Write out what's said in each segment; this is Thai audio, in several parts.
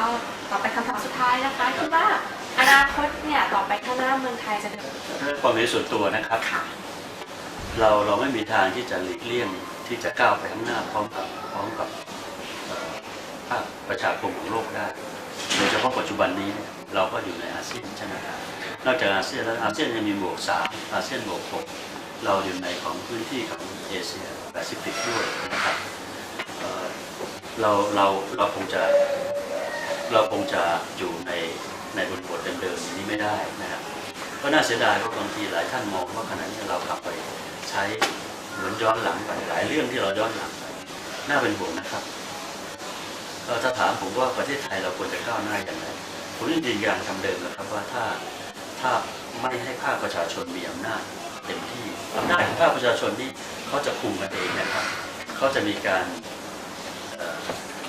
็ต่อไปคำถามสุดท้ายนะคะคือว่าอนาคตเนี่ยต่อไปข้างหน้าเมืองไทยจะเดินเรื่องความเป็นส่วนตัวนะครับ ค่ะ เราเราไม่มีทางที่จะหลีกเลี่ยงที่จะก้าวไปข้างหน้าพร้อมกับพร้อมกับภาคประชาคมของโลกได้โดยเฉพาะปัจจุบันนี้เราก็อยู่ในอาเซียนใช่ไหมครับนอกจากอาเซียนแล้วอาเซียนยังมีบวกสามอาเซียนบวกหกเราอยู่ในของพื้นที่ของเอเชียแปซิฟิกด้วยนะครับเเราเราเราคงจะ เราคงจะอยู่ในในบริบทเดิมๆอย่างนี้ไม่ได้นะครับก็น่าเสียดายเพราะบางทีหลายท่านมองว่าขณะนี้เรากลับไปใช้เหมือนย้อนหลังไปหลายเรื่องที่เราย้อนหลังไปน่าเป็นห่วงนะครับเอ่อถ้าถามผมว่าประเทศไทยเราควรจะก้าวหน้าอย่างไรผมยืนยันคำเดิมนะครับว่าถ้าถ้าไม่ให้ภาคประชาชนมีอำนาจเต็มที่อำนาจของภาคประชาชนนี่เขาจะคุมกันเองนะครับเขาจะมีการ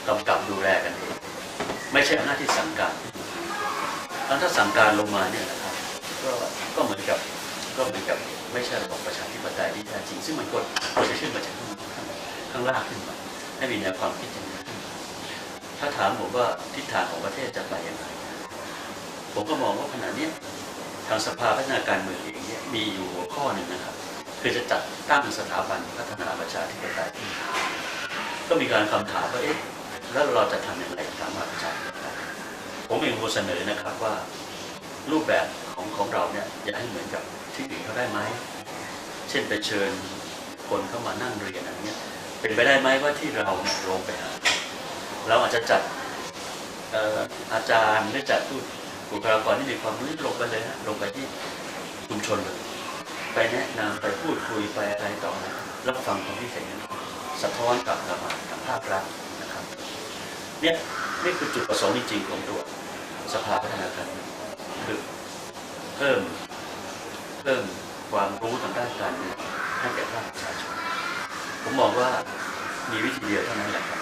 กำกับดูแลกันเอง ใช่อำนาจที่สั่งการแล้วถ้าสั่งการลงมาเนี่ยนะครับก็ก็เหมือนกับก็เหมือนกับไม่ใช่ระบบประชาธิปไตยที่แท้จริง ซึ่งมันกดควรจะขึ้นมาจากข้างข้างล่างขึ้นมาให้มีแนวความคิดอย่างนี้ขึ้นมาถ้าถามผมว่าทิศทางของประเทศจะไปยังไงผมก็มองว่าขณะนี้ทางสภาพัฒนาการเมืองเองเนี่ยมีอยู่หัวข้อหนึ่งนะครับ คือจะจัดตั้งสถาบันพัฒนาประชาธิปไตยก็มีการคำถามว่าเอ๊ะแล้วเราจะทำอย่างไรสถาบันประชา มเองผมเสนอนะครับว่ารูปแบบของของเราเนี่ยอยากให้เหมือนกับที่อื่นเขาได้ไหม เช่นไปเชิญคนเข้ามานั่งเรียนอะไรเงี้ยเป็นไปได้ไหมว่าที่เราลงไปหาเราอาจจะจัดอออาจารย์หรือจัดผู้บุคลากรที่มีความรู้ลงไปเลยนะลงไปที่ชุมชนเลย ไปแนะนำไปพูดคุยไปอะไรต่อนะรับฟังความคิดเห็นสะท้อนกลับกลับมาทางภาครัฐนะครับเนี่ยนี่คือจุดประสงค์จริงๆของตัว สภาพัฒนาการคือเพิ่มเพิ่มความรู้ทางด้านการเมืองให้แก่ภาคประชาชนผมมองว่ามีวิธีเดียวเท่านั้นแหละครับ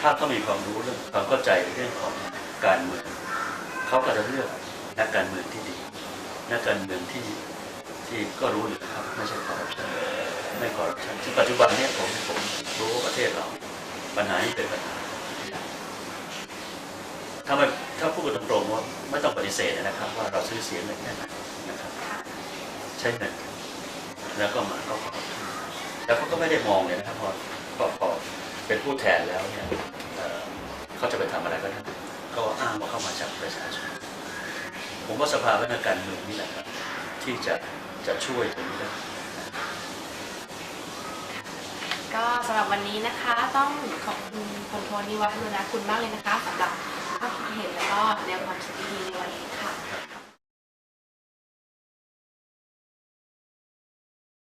ถ้าเขามีความรู้เรื่องความเข้าใจเรื่องของการเมืองเขาก็จะเลือกนักการเมืองที่ดีนักการเมืองที่ที่ก็รู้อยู่ครับไม่ใช่คอร์รัปชันไม่คอร์รัปชันซึ่งปัจจุบันนี้ผมผมรู้ประเทศเราปัญหานี้เป็นปัญหา ถ้าไม่ถ้าพูดกันตรงๆว่าไม่ต้องปฏิเสธนะครับ ว่าเราซื้อเสียงเงินแค่ไหนนะครับใช้เงินแล้วก็มาเข้าขอแล้วเขาก็ไม่ได้มองเลยนะครับพอพอพอเป็นผู้แทนแล้วเนี่ยเอ่อเขาจะไปทำอะไรก็ได้ก็อ้างว่าเข้ามาจากประชาชนผมว่าสภาพัฒนาการเมืองนี่แหละครับที่จะจะช่วยตรงนี้ได้ก็สำหรับวันนี้นะคะต้องขอบคุณพลโทนิวัฒน์บุรณคุณมากเลยนะคะสำหรับ